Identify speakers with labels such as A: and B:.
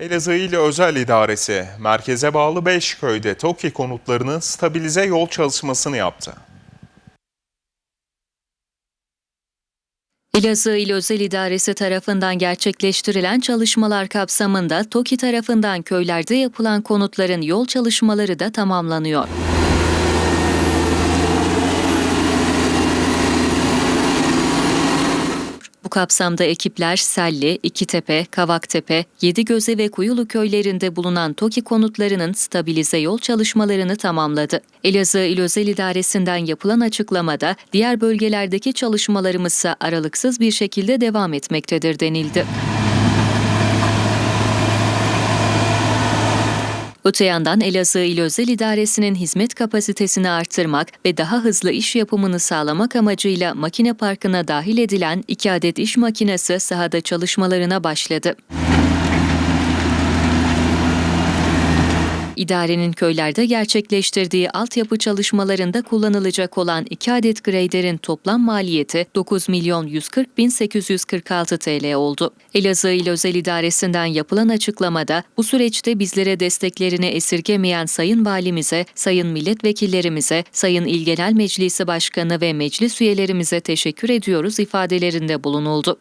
A: Elazığ İl Özel İdaresi, merkeze bağlı 5 köyde TOKİ konutlarının stabilize yol çalışmasını yaptı.
B: Elazığ İl Özel İdaresi tarafından gerçekleştirilen çalışmalar kapsamında TOKİ tarafından köylerde yapılan konutların yol çalışmaları da tamamlanıyor. Kapsamda ekipler Selli, İkitepe, Kavaktepe, Yedigöze ve Kuyulu köylerinde bulunan TOKİ konutlarının stabilize yol çalışmalarını tamamladı. Elazığ İl Özel İdaresi'nden yapılan açıklamada diğer bölgelerdeki çalışmalarımızsa aralıksız bir şekilde devam etmektedir denildi. Öte yandan Elazığ İl Özel İdaresi'nin hizmet kapasitesini artırmak ve daha hızlı iş yapımını sağlamak amacıyla makine parkına dahil edilen iki adet iş makinesi sahada çalışmalarına başladı. İdarenin köylerde gerçekleştirdiği altyapı çalışmalarında kullanılacak olan 2 adet grader'in toplam maliyeti 9 milyon 140 bin 846 TL oldu. Elazığ İl Özel İdaresi'nden yapılan açıklamada bu süreçte bizlere desteklerini esirgemeyen Sayın Valimize, Sayın Milletvekillerimize, Sayın İl Genel Meclisi Başkanı ve meclis üyelerimize teşekkür ediyoruz ifadelerinde bulunuldu.